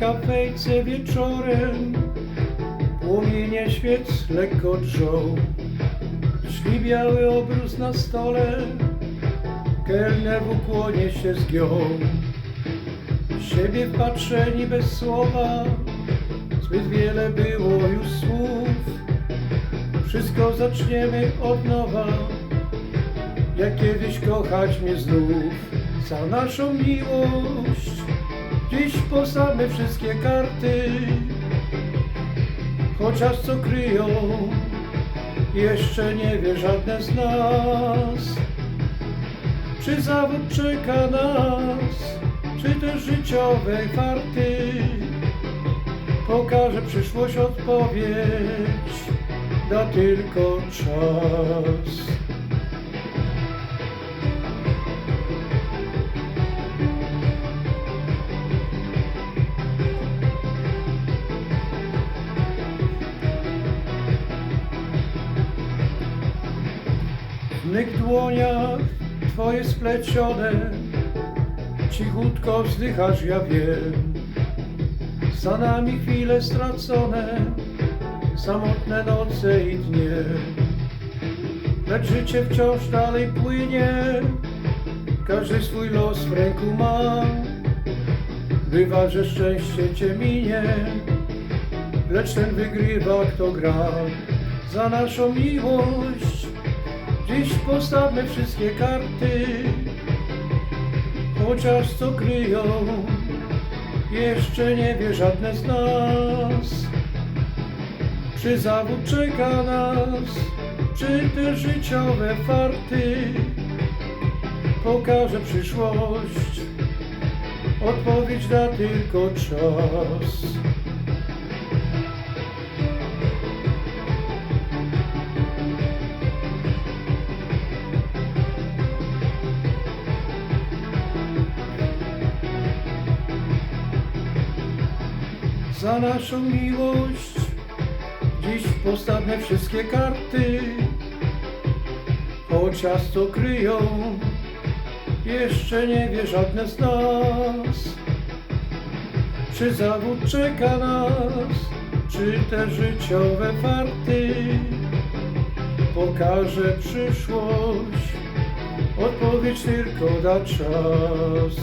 kafejce wieczorem Płomienie świec lekko drżą. Szli biały obrus na stole Kelner w ukłonie się zgiął. Siebie wpatrzeni bez słowa Zbyt wiele było już słów. Wszystko zaczniemy od nowa Jak kiedyś kochać mnie znów. Za naszą miłość Dziś postawmy wszystkie karty Chociaż co kryją Jeszcze nie wie żadne z nas. Czy zawód czeka nas Czy też życiowe farty Pokaże przyszłość odpowiedź Da tylko czas Mych dłoniach twoje splecione Cichutko wzdychasz, ja wiem. Za nami chwile stracone Samotne noce i dnie. Lecz życie wciąż dalej płynie Każdy swój los w ręku ma. Bywa, że szczęście cię minie Lecz ten wygrywa, kto gra Za naszą miłość Dziś postawmy wszystkie karty Chociaż co kryją Jeszcze nie wie żadne z nas. Czy zawód czeka nas Czy te życiowe farty? Pokaże przyszłość Odpowiedź da tylko czas za naszą miłość. Dziś postawmy wszystkie karty, chociaż to kryją, jeszcze nie wie żadne z nas. Czy zawód czeka nas, czy te życiowe farty pokaże przyszłość, odpowiedź tylko da czas.